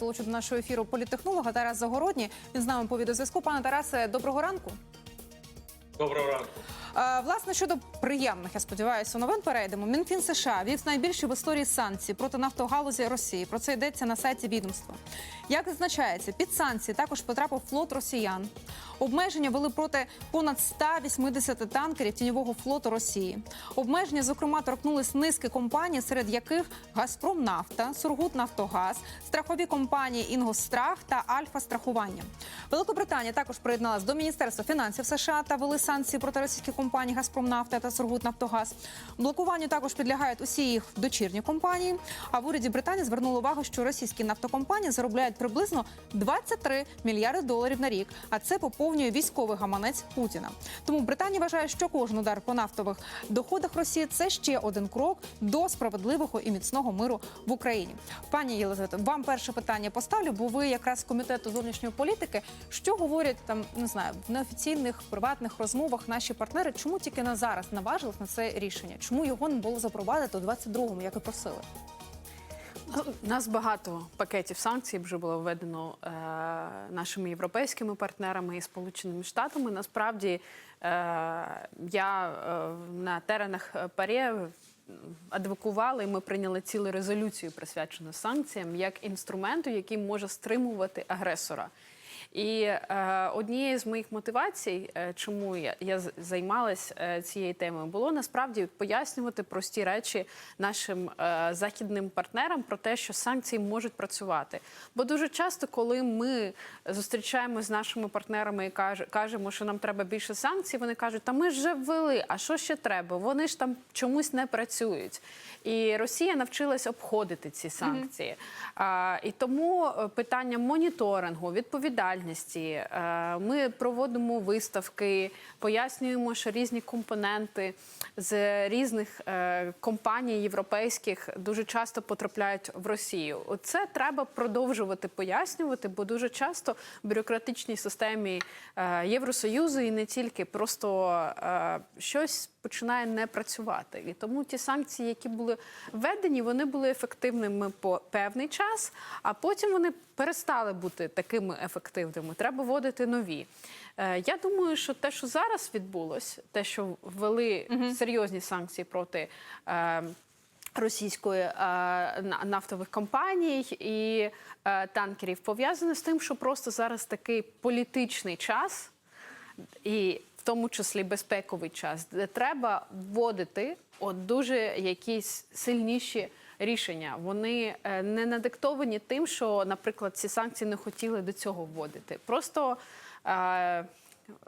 Долучу до нашого ефіру політехнолога Тарас Загородній. Він з нами по відеозв'язку. Пане Тарасе, доброго ранку. Доброго ранку. Власне, щодо приємних, я сподіваюся, новин перейдемо. Мінфін США вів найбільші в історії санкції проти нафтогалузі Росії. Про це йдеться на сайті відомства. Як зазначається, під санкції також потрапив флот росіян. Обмеження вели проти понад 180 танкерів тіньового флоту Росії. Обмеження, зокрема, торкнулись низки компаній, серед яких Газпром Нафта, Сургут Нафтогаз, страхові компанії Інгострах та Альфа Страхування. Великобританія також приєдналась до Міністерства фінансів США та вели санкції проти російських компаній Газпром Нафта та Сургут Нафтогаз. Блокуванню також підлягають усі їх дочірні компанії. А в уряді Британії звернули увагу, що російські нафтокомпанії заробляють приблизно 23 мільярди доларів на рік. А це поповнює військовий гаманець Путіна. Тому Британія вважає, що кожен удар по нафтових доходах Росії це ще один крок до справедливого і міцного миру в Україні. Пані Єлизавето, вам перше питання поставлю, бо ви якраз з комітету зовнішньої політики. Що говорять там, не знаю, в неофіційних приватних розмовах наші партнери? Чому тільки на зараз наважились на це рішення? Чому його не було запровадити у 22-му, як і просили? Ну, нас багато пакетів санкцій вже було введено е, нашими європейськими партнерами і Сполученими Штатами. Насправді е, я е, на теренах ПАРЄ адвокувала, і ми прийняли цілу резолюцію, присвячену санкціям, як інструменту, який може стримувати агресора. І е, однією з моїх мотивацій, е, чому я, я займалась е, цією темою, було насправді пояснювати прості речі нашим е, західним партнерам про те, що санкції можуть працювати. Бо дуже часто, коли ми зустрічаємося з нашими партнерами і каже, кажемо, що нам треба більше санкцій, вони кажуть, та ми ж вже ввели, а що ще треба? Вони ж там чомусь не працюють. І Росія навчилась обходити ці санкції. А, і тому е, питання моніторингу, відповідальності. Е, Ми проводимо виставки, пояснюємо, що різні компоненти з різних е, компаній європейських дуже часто потрапляють в Росію. Це треба продовжувати пояснювати, бо дуже часто в бюрократичній системі е, Євросоюзу і не тільки просто щось починає не працювати. І тому ті санкції, які були введені, вони були ефективними по певний час, а потім вони перестали бути такими ефективними. Треба вводити нові. Е, Я думаю, що те, що зараз відбулось, те, що ввели серйозні санкції проти. е, Російської е, нафтових компаній і танкерів пов'язане з тим, що просто зараз такий політичний час, і тому числі безпековий час, де треба вводити от дуже якісь сильніші рішення. Вони е, не надиктовані тим, що, наприклад, ці санкції не хотіли до цього вводити. Просто е,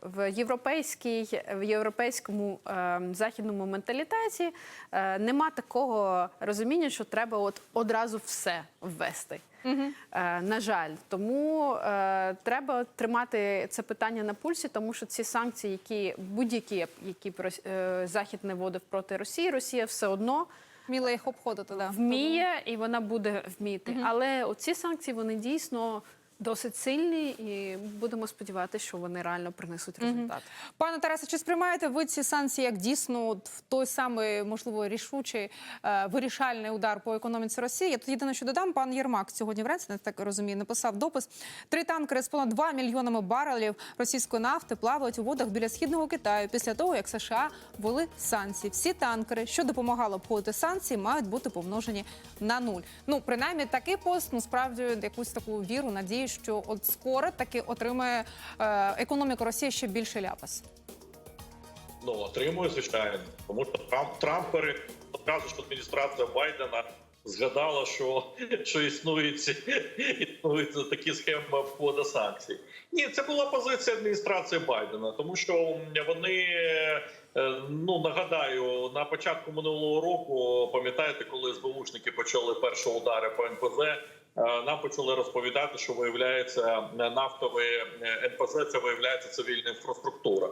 в європейській в європейському е, західному менталітеті е, нема такого розуміння, що треба от одразу все ввести. Е, на жаль, тому е, треба тримати це питання на пульсі, тому що ці санкції, які будь-які, які е, захід не вводив проти Росії, Росія все одно Вміла їх обходити, да. вміє і вона буде вміти. Але оці санкції вони дійсно досить сильні, і будемо сподіватися, що вони реально принесуть результат. Пане Тарасе, чи сприймаєте ви ці санкції як дійсно от в той самий можливо рішучий е, вирішальний удар по економіці Росії? Я тут єдине, що додам, пан Єрмак сьогодні вранці, я так розумію, написав допис. Три танкери з понад 2 мільйонами барелів російської нафти плавають у водах біля східного Китаю після того, як США ввели санкції. Всі танкери, що допомагали обходити санкції, мають бути помножені на нуль. Ну принаймні такий пост ну справді якусь таку віру, надію, що от скоро таки отримає е, економіка Росії ще більше ляпас. Ну отримує звичайно, тому що Трамп Трамп пере- одразу ж адміністрація Байдена згадала, що, що існують існують такі схеми обходу санкцій. Ні, це була позиція адміністрації Байдена, тому що вони е, ну нагадаю на початку минулого року, пам'ятаєте, коли СБУшники почали перші удари по НПЗ. Е, Нам почали розповідати, що виявляється нафтовий е, НПЗ, це виявляється цивільна інфраструктура.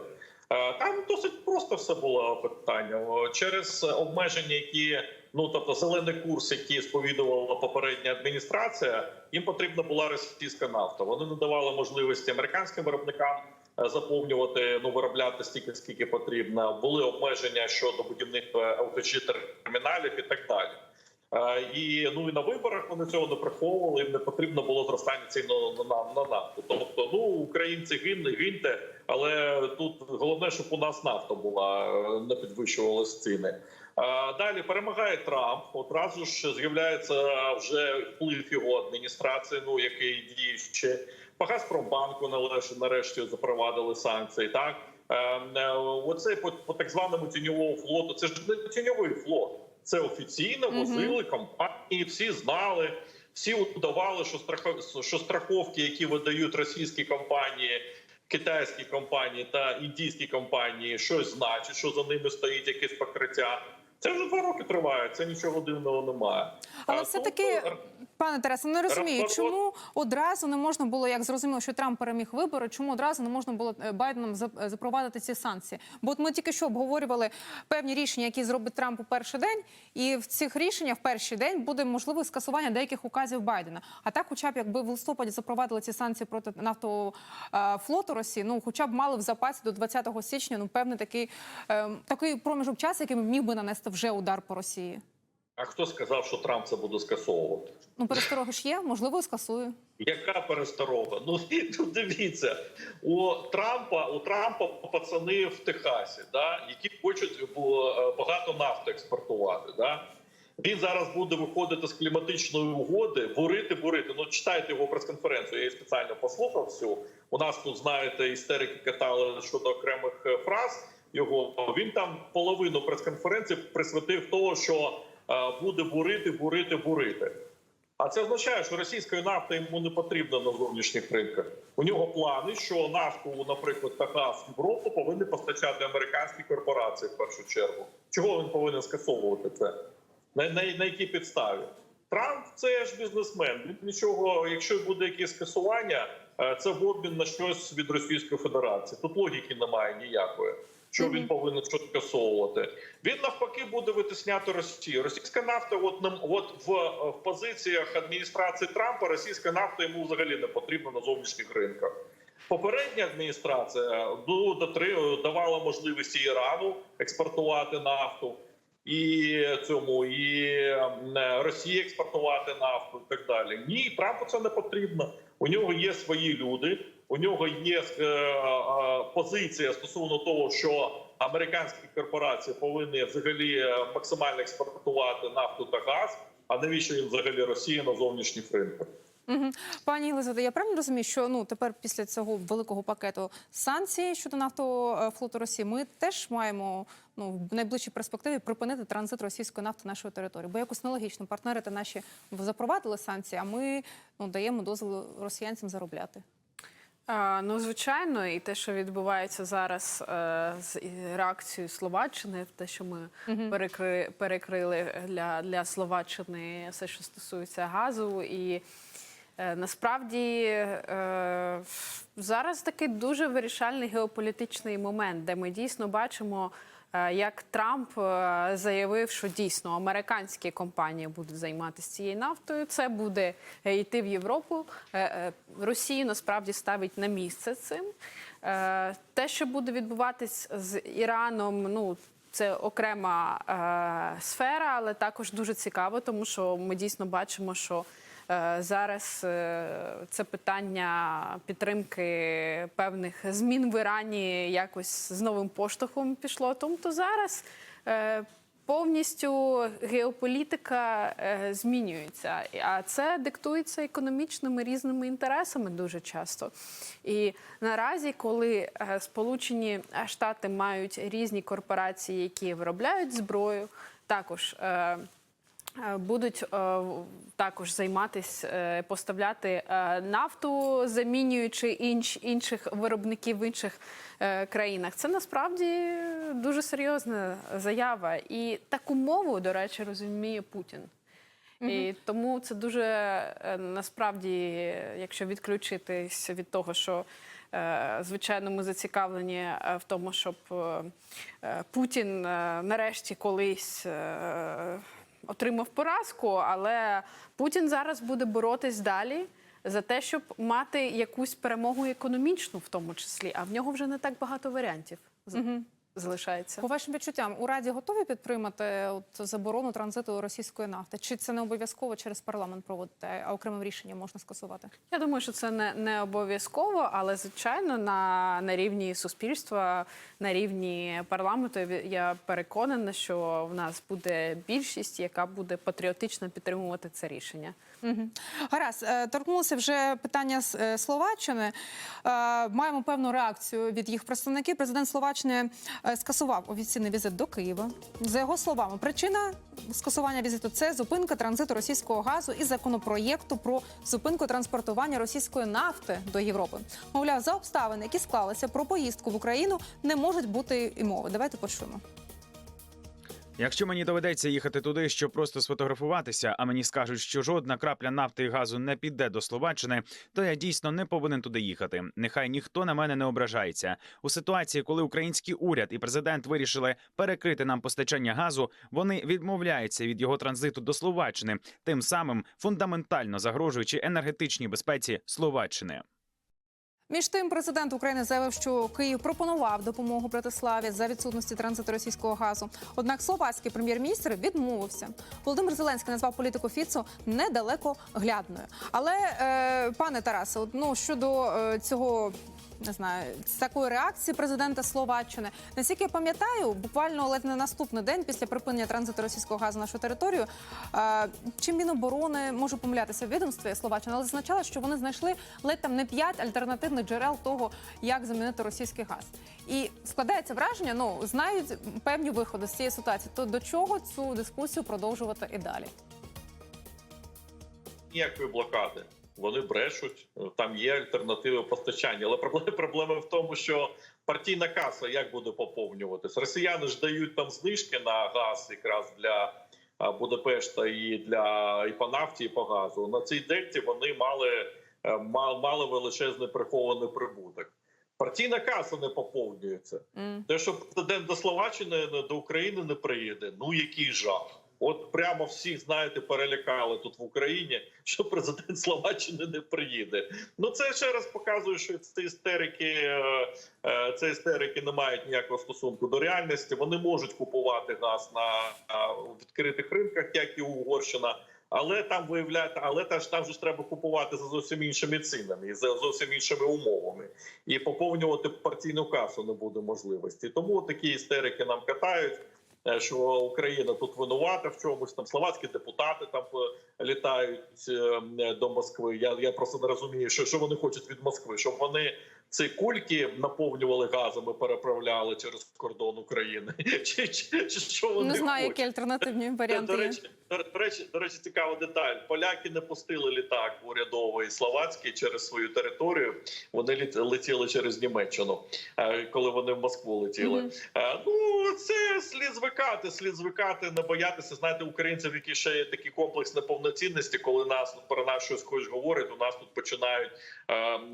Е, Там досить просто все було питання через обмеження, які ну тобто зелений курс, який сповідувала попередня адміністрація. Їм потрібна була російська нафта. Вони не давали можливості американським виробникам е, заповнювати, ну виробляти стільки, скільки потрібно. Були обмеження щодо будівництва LPG терміналів і так далі. Е, І ну і на виборах вони цього не приховували. Не потрібно було зростання цін на, на, на нафту. Тобто, ну українці гиньте, гиньте, але тут головне, щоб у нас нафта була, е, не підвищувалися ціни. Е, Далі перемагає Трамп. Одразу ж з'являється вже вплив його адміністрації, ну який діє ще. По Газпромбанку нарешті запровадили санкції. Так оце по, по так званому тіньовому флоту. Це ж не тіньовий флот. Це офіційно возили компанії, всі знали, всі удавали, що страхов... що страховки, які видають російські компанії, китайські компанії та індійські компанії, щось значить, що за ними стоїть якесь покриття. Це вже два роки триває. Це нічого дивного немає. Але А все таки, е, пане Тарасе, не розумію, Розворот. чому одразу не можна було, як зрозуміло, що Трамп переміг вибори, чому одразу не можна було е, Байденом е, запровадити ці санкції? Бо от ми тільки що обговорювали певні рішення, які зробить Трамп у перший день, і в цих рішеннях в перший день буде можливе скасування деяких указів Байдена. А так, хоча б якби в листопаді запровадили ці санкції проти нафтового флоту Росії, ну хоча б мали в запасі до 20 січня, ну певний такий, е, такий проміжок часу, який міг би нанести вже удар по Росії. А хто сказав, що Трамп це буде скасовувати? Ну, перестороги ж є, можливо, і скасую. Яка пересторога? Ну ну, дивіться, у Трампа у Трампа пацани в Техасі, да, які хочуть е, багато нафти експортувати. Да. Він зараз буде виходити з кліматичної угоди, бурити, бурити. Ну читайте його прес-конференцію. Я її спеціально послухав всю. У нас тут знаєте істерики катали щодо окремих е, фраз. Його він там половину прес-конференції присвятив того, що е, буде бурити, бурити, бурити. А це означає, що російської нафти йому не потрібно на зовнішніх ринках. У нього плани, що нафту, наприклад, та Європу повинні постачати американські корпорації в першу чергу. Чого він повинен скасовувати це? На, на, на якій підставі? Трамп це ж бізнесмен. Він нічого, якщо буде якесь скасування, е, це в обмін на щось від Російської Федерації. Тут логіки немає ніякої. Що він повинен щось скасовувати? Він навпаки буде витисняти Росію. Російська нафта, от нам от в, в позиціях адміністрації Трампа, російська нафта йому взагалі не потрібна на зовнішніх ринках. Попередня адміністрація ну, дотри- давала можливість Ірану експортувати нафту і цьому і е, Росії експортувати нафту і так далі. Ні, Трампу це не потрібно. У нього є свої люди. У нього є е, е, позиція стосовно того, що американські корпорації повинні взагалі е, максимально експортувати нафту та газ. А навіщо їм взагалі Росія на зовнішніх ринках? Пані Єлизавета, я правильно розумію, що ну тепер після цього великого пакету санкцій щодо нафтового флоту Росії ми теж маємо ну в найближчій перспективі припинити транзит російської нафти на нашу територію. Бо якось нелогічно партнери та наші запровадили санкції, а ми ну даємо дозвіл росіянцям заробляти. А, Ну, звичайно, і те, що відбувається зараз е, з реакцією Словаччини, те, що ми перекри, перекрили для, для Словаччини все, що стосується газу, і е, насправді е, зараз такий дуже вирішальний геополітичний момент, де ми дійсно бачимо. Е, Як Трамп е, заявив, що дійсно американські компанії будуть займатися цією нафтою, це буде е, йти в Європу. Росію насправді ставить на місце цим. Те, що буде відбуватись з Іраном, ну це окрема сфера, але також дуже цікаво, тому що ми дійсно бачимо, що зараз е, це питання підтримки певних змін в Ірані якось з новим поштовхом пішло. Тому то зараз. е, Повністю геополітика е, змінюється, а це диктується економічними різними інтересами дуже часто. І наразі, коли е, Сполучені Штати мають різні корпорації, які виробляють зброю, також е, е, будуть е, також займатися е, поставляти е, нафту, замінюючи інш, інших виробників в інших е, країнах. Це насправді дуже серйозна заява. І таку мову, до речі, розуміє Путін. І тому це дуже е, насправді, якщо відключитись від того, що е, звичайно ми зацікавлені е, в тому, щоб е, е, Путін е, нарешті колись. е, Отримав поразку, але Путін зараз буде боротись далі за те, щоб мати якусь перемогу економічну, в тому числі. А в нього вже не так багато варіантів. Залишається. По вашим відчуттям, у Раді готові підтримати от заборону транзиту російської нафти? Чи це не обов'язково через парламент проводити, а окремим рішенням можна скасувати? Я думаю, що це не, не обов'язково, але звичайно на, на рівні суспільства, на рівні парламенту я переконана, що в нас буде більшість, яка буде патріотично підтримувати це рішення. Угу. Гаразд, е, торкнулося вже питання з е, Словаччини. Е, Маємо певну реакцію від їх представників. Президент Словаччини скасував офіційний візит до Києва. За його словами, причина скасування візиту це зупинка транзиту російського газу і законопроєкту про зупинку транспортування російської нафти до Європи. Мовляв, за обставини, які склалися про поїздку в Україну, не можуть бути і мови. Давайте почуємо. Якщо мені доведеться їхати туди, щоб просто сфотографуватися, а мені скажуть, що жодна крапля нафти і газу не піде до Словаччини, то я дійсно не повинен туди їхати. Нехай ніхто на мене не ображається. У ситуації, коли український уряд і президент вирішили перекрити нам постачання газу, вони відмовляються від його транзиту до Словаччини, тим самим фундаментально загрожуючи енергетичній безпеці Словаччини. Між тим, президент України заявив, що Київ пропонував допомогу Братиславі за відсутності транзиту російського газу. Однак словацький прем'єр-міністр відмовився. Володимир Зеленський назвав політику Фіцу недалеко глядною. Але е, пане Тарасе, ну щодо е, цього. Не знаю, з такої реакції президента Словаччини. Наскільки я пам'ятаю, буквально ледь не наступний день після припинення транзиту російського газу на нашу територію. Е, чим Міноборони може помилятися в відомстві Словаччини, але зазначала, що вони знайшли ледь там не п'ять альтернативних джерел того, як замінити російський газ. І складається враження, ну знають певні виходи з цієї ситуації. То до чого цю дискусію продовжувати і далі? ніякої блокади. Вони брешуть, там є альтернативи постачання. Але проблема, в тому, що партійна каса як буде поповнюватись? Росіяни ж дають там знижки на газ якраз для Будапешта і для і по нафті, і по газу. На цій дельті вони мали, е, ма- мали величезний прихований прибуток. Партійна каса не поповнюється. М. Те, що президент до Словаччини до України не приїде, ну який жах. От прямо всіх знаєте, перелякали тут в Україні, що президент Словаччини не приїде. Ну це ще раз показує, що ці істерики, е, е, це істерики не мають ніякого стосунку до реальності. Вони можуть купувати газ на відкритих ринках, як і Угорщина. Але там виявляється, але теж там же ж треба купувати за зовсім іншими цінами і за зовсім іншими умовами. І поповнювати партійну касу не буде можливості. Тому такі істерики нам катають. Е, Що Україна тут винувата в чомусь там словацькі депутати там е, літають е, до Москви. Я я просто не розумію, що, що вони хочуть від Москви, щоб вони ці кульки наповнювали газами, переправляли через кордон України. Чи, чи, чи що вони Не знаю, хочуть? які альтернативні До варіанти є. речі, до, речі, до речі, цікава деталь. Поляки не пустили літак урядовий словацький через свою територію. Вони летіли через Німеччину, е, коли вони в Москву летіли. Мгм. Е, Ну це слід звикати, слід звикати, не боятися. Знаєте, українців, які ще є такий комплекс неповноцінності, коли нас про нас щось хоч говорять, у нас тут починають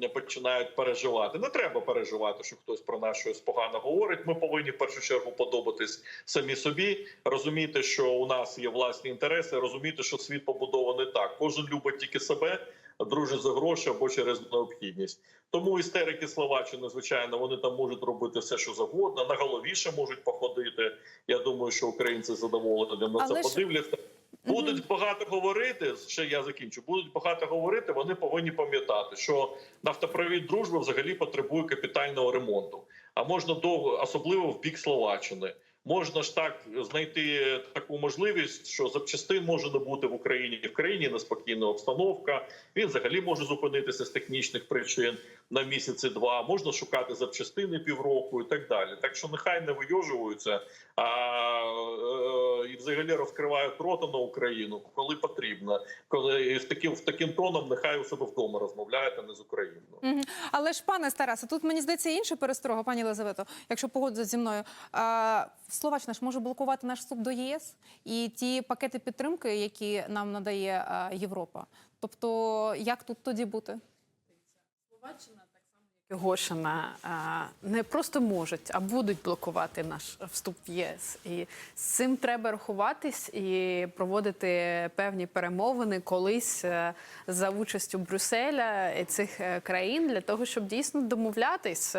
е, починають переживати. Не треба переживати, що хтось про нас щось погано говорить. Ми повинні в першу чергу подобатись самі собі, розуміти, що у нас є власні інтереси, розуміти, що світ побудований так. Кожен любить тільки себе, дружить за гроші або через необхідність. Тому істерики Словаччини, звичайно, вони там можуть робити все, що завгодно. На голові ще можуть походити. Я думаю, що українці задоволені на це подивляться. Будуть багато говорити. Ще я закінчу. Будуть багато говорити. Вони повинні пам'ятати, що нафтопровід дружби взагалі потребує капітального ремонту. А можна довго, особливо в бік Словаччини. Можна ж так знайти таку можливість, що запчастин може не бути в Україні. В країні неспокійна обстановка. Він взагалі може зупинитися з технічних причин на місяці два. Можна шукати запчастини півроку і так далі. Так що нехай не вийожуються, а е, і взагалі розкривають рота на Україну, коли потрібно. Коли в таким в таким тоном нехай у себе вдома розмовляють, а не з Україною. Але ж, пане Тарасе, тут мені здається інша пересторога, пані Елизавето, якщо погодиться зі мною. А, Словаччина ж може блокувати наш вступ до ЄС і ті пакети підтримки, які нам надає а, Європа. Тобто, як тут тоді бути? Словаччина, Гошина е, не просто можуть, а будуть блокувати наш вступ в ЄС. І з цим треба рахуватись і проводити певні перемовини колись е, за участю Брюсселя і цих е, країн для того, щоб дійсно домовлятись.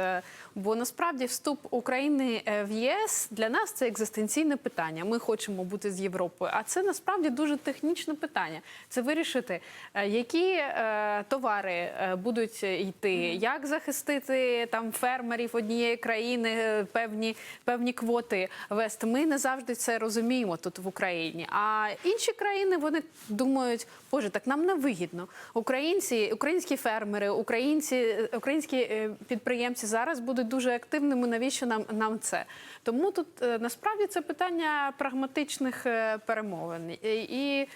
Бо насправді вступ України в ЄС для нас це екзистенційне питання. Ми хочемо бути з Європою, а це насправді дуже технічне питання. Це вирішити, які товари будуть йти, як захистити там фермерів однієї країни, е, певні певні квоти вести. Ми не завжди це розуміємо тут в Україні. А інші країни вони думають, боже, так нам не вигідно. Українці, українські фермери, українці, українські е, підприємці зараз будуть дуже активними. Навіщо нам нам це? Тому тут е, насправді це питання прагматичних е, перемовин І-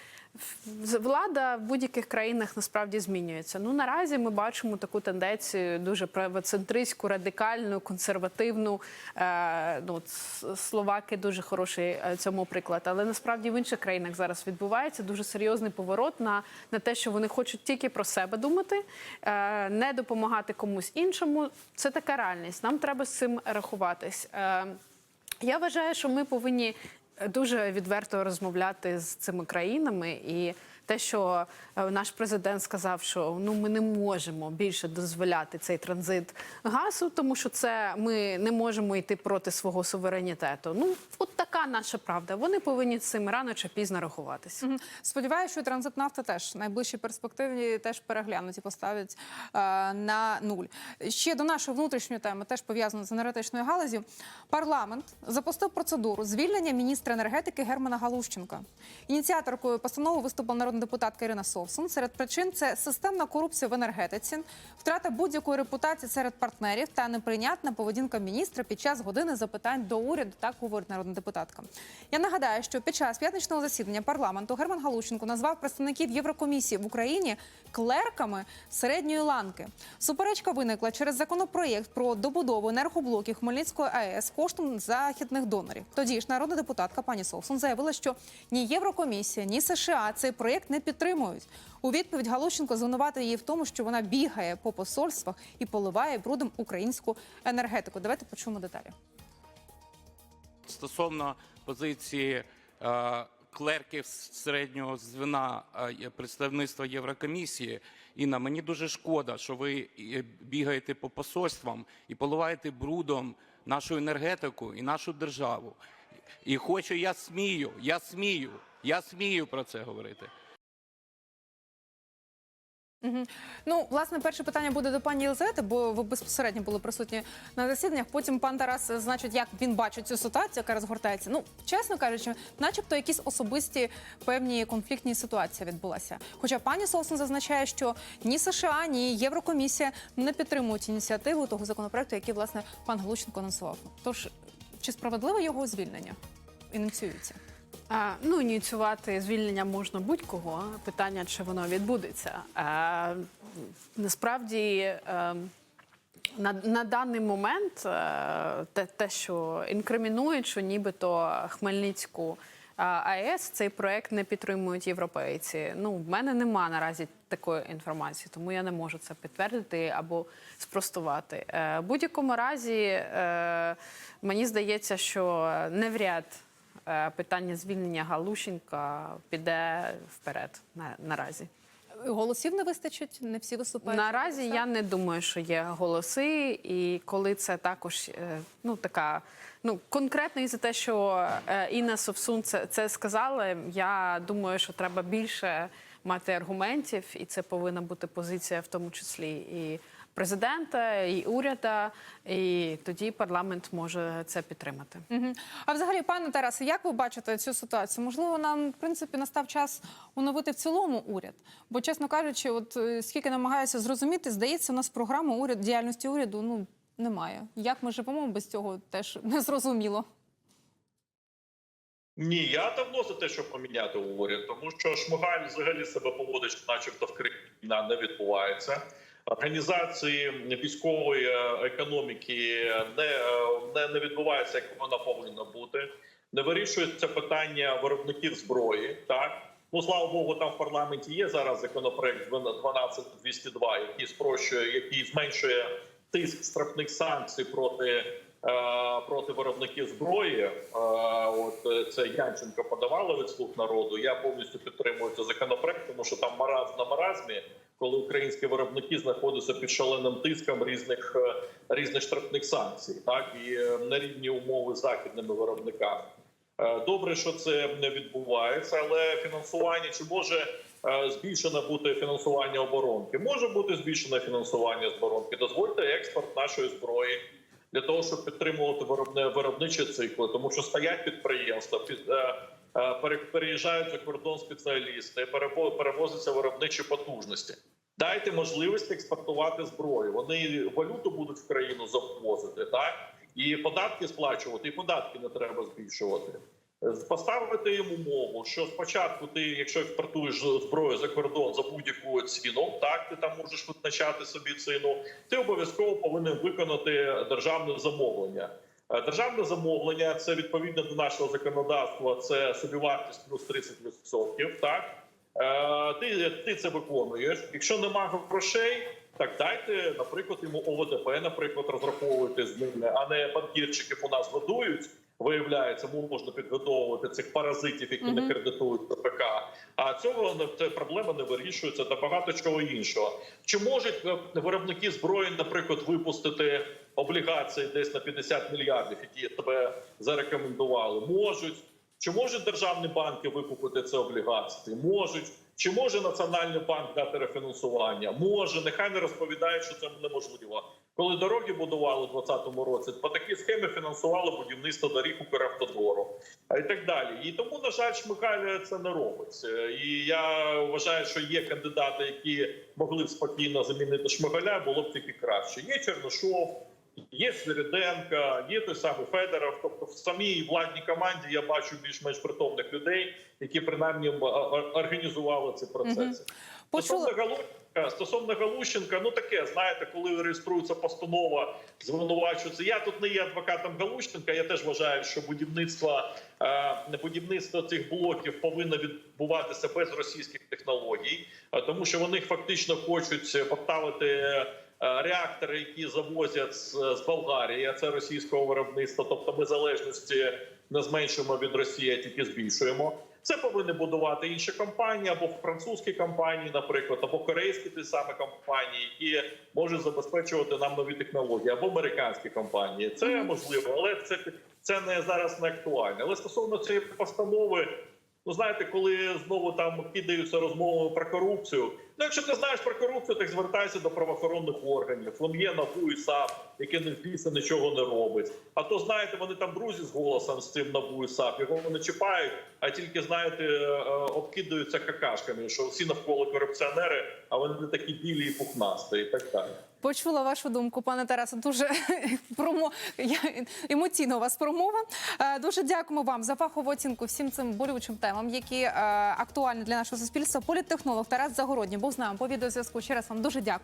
Влада в будь-яких країнах насправді змінюється. Ну наразі ми бачимо таку тенденцію дуже правоцентристську, радикальну, консервативну. Е, ну, словаки дуже хороший е, цьому приклад. Але насправді в інших країнах зараз відбувається дуже серйозний поворот на, на те, що вони хочуть тільки про себе думати, е, не допомагати комусь іншому. Це така реальність. Нам треба з цим рахуватись. Я вважаю, що ми повинні дуже відверто розмовляти з цими країнами і. Те, що е, наш президент сказав, що ну ми не можемо більше дозволяти цей транзит газу, тому що це ми не можемо йти проти свого суверенітету. Ну от така наша правда. Вони повинні з цим рано чи пізно рахуватися. Мгм. Сподіваюся, що транзит нафти теж в найближчій перспективі теж переглянуть і поставлять е, на нуль. Ще до нашої внутрішньої теми, теж пов'язано з енергетичною галузю. Парламент запустив процедуру звільнення міністра енергетики Германа Галущенка. Ініціаторкою постанови виступила народна депутатка Ірина Совсун. Серед причин це системна корупція в енергетиці, втрата будь-якої репутації серед партнерів та неприйнятна поведінка міністра під час години запитань до уряду. Так говорить народна депутатка. Я нагадаю, що під час п'ятничного засідання парламенту Герман Галущенко назвав представників Єврокомісії в Україні клерками середньої ланки. Суперечка виникла через законопроєкт про добудову енергоблоків Хмельницької АЕС коштом західних донорів. Тоді ж народна депутатка пані Совсун заявила, що ні Єврокомісія, ні США цей проєкт не підтримують. У відповідь Галущенко звинуватив її в тому, що вона бігає по посольствах і поливає брудом українську енергетику. Давайте почуємо деталі. Стосовно позиції е, клерків середнього звена е, представництва Єврокомісії, Інна, мені дуже шкода, що ви е, бігаєте по посольствам і поливаєте брудом нашу енергетику і нашу державу. І хочу, я смію, я смію, я смію про це говорити. Ну, власне, перше питання буде до пані Єлизавети, бо ви безпосередньо були присутні на засіданнях. Потім пан Тарас, значить, як він бачить цю ситуацію, яка розгортається. Ну, чесно кажучи, начебто якісь особисті певні конфліктні ситуації відбулася. Хоча пані Солсон зазначає, що ні США, ні Єврокомісія не підтримують ініціативу того законопроекту, який власне пан Глущенко анонсував. Тож чи справедливе його звільнення ініціюється? Ну, ініціювати звільнення можна будь-кого. Питання, чи воно відбудеться. Насправді. е, на, на даний момент е, те, те, що інкримінують, що нібито Хмельницьку АЕС цей проект не підтримують європейці. Ну, в мене нема наразі такої інформації, тому я не можу це підтвердити або спростувати. Е, В будь-якому разі мені здається, що навряд е, питання звільнення Галущенка піде вперед на, наразі. Голосів не вистачить, не всі виступають. Наразі я не думаю, що є голоси, і коли це також е, ну така. Ну конкретно і за те, що е, Інна Совсун це, це сказала. Я думаю, що треба більше мати аргументів, і це повинна бути позиція, в тому числі і президента, і уряда. І тоді парламент може це підтримати. Мгм. А взагалі, пане Тарасе, як ви бачите цю ситуацію? Можливо, нам в принципі настав час оновити в цілому уряд. Бо, чесно кажучи, от е, скільки намагаюся зрозуміти, здається, у нас програми уряд діяльності уряду ну немає. Як ми живемо без цього, теж не зрозуміло. Ні, я давно за те, щоб поміняти уряд, тому що Шмигаль взагалі себе поводить, начебто в Кримі війна не відбувається. Організації військової е, економіки не, е, не, не відбувається, як вона повинна бути. Не вирішується питання виробників зброї. Так ну слава Богу, там в парламенті є зараз законопроект 12202, який спрощує, який зменшує тиск штрафних санкцій проти, е, проти виробників зброї. От це Янченко подавала від слуг народу. Я повністю підтримую цей законопроект, тому що там маразм на маразмі, коли українські виробники знаходяться під шаленим тиском різних е, різних штрафних санкцій, так і е, на рівні умови з західними виробниками. Е, Добре, що це не відбувається, але фінансування чи може збільшено бути фінансування оборонки? Може бути збільшене фінансування оборонки. Дозвольте експорт нашої зброї для того, щоб підтримувати виробничі цикли, тому що стоять підприємства, під переїжджають за кордон спеціалісти, перево- перевозяться виробничі потужності. Дайте можливість експортувати зброю. Вони валюту будуть в країну завозити, так і податки сплачувати, і податки не треба збільшувати. Е, Поставити їм умову, що спочатку ти, якщо експортуєш зброю за кордон за будь-яку ціну, так ти там можеш визначати собі ціну. Ти обов'язково повинен виконати державне замовлення. Е, Державне замовлення це відповідно до нашого законодавства. Це собівартість плюс 30%, Так Е, ти, ти це виконуєш. Якщо нема грошей, так дайте, наприклад, йому ОВДП, наприклад, розраховуйте з ними, а не банкірчиків у нас годують. Виявляється, можна підготовувати цих паразитів, які не кредитують ППК. А цього не проблема не вирішується та багато чого іншого. Чи можуть е, виробники зброї, наприклад, випустити облігації десь на 50 мільярдів, які тебе зарекомендували? Можуть. Чи можуть державні банки викупити ці облігації? Можуть. Чи може Національний банк дати рефінансування? Може, нехай не розповідають, що це неможливо. Коли дороги будували у 2020 році, по такій схемі фінансували будівництво доріг Укравтодору а і так далі. І тому, на жаль, Шмигаль це не робить. І я вважаю, що є кандидати, які могли б спокійно замінити Шмигаля, було б тільки краще. Є Чернишов. Є Свириденка, є той самий Федоров. Тобто в самій владній команді я бачу більш-менш притомних людей, які принаймні організували ці процеси. Почула. Стосовно Галущенка, стосовно Галущенка, ну таке, знаєте, коли реєструється постанова, звинувачується. Я тут не є адвокатом Галущенка. Я теж вважаю, що будівництво е, будівництво цих блоків повинно відбуватися без російських технологій, е, тому що вони фактично хочуть поставити. Е, Реактори, які завозять з, з Болгарії, а це російського виробництва, тобто ми залежності не зменшуємо від Росії, а тільки збільшуємо. Це повинні будувати інші компанії, або французькі компанії, наприклад, або корейські ті самі компанії, які можуть забезпечувати нам нові технології, або американські компанії. Це можливо, але це, це не зараз не актуально. Але стосовно цієї постанови. Ну, знаєте, коли знову там кидаються розмови про корупцію. Ну, якщо ти знаєш про корупцію, так звертайся до правоохоронних органів. Вон є НАБУ і САП, яке не впіса нічого не робить. А то знаєте, вони там друзі з голосом з цим НАБУ і САП. Його не чіпають, а тільки знаєте, е, е, обкидаються какашками, що всі навколо корупціонери, а вони не такі білі і пухнасті, і так далі. Почула вашу думку, пане Тарасе. Дуже промо я- емоційно вас промова. Е, Дуже дякуємо вам за фахову оцінку всім цим болючим темам, які актуальні для нашого суспільства. Політтехнолог Тарас Загородній був з нами по відеозв'язку. Ще раз вам дуже дякую.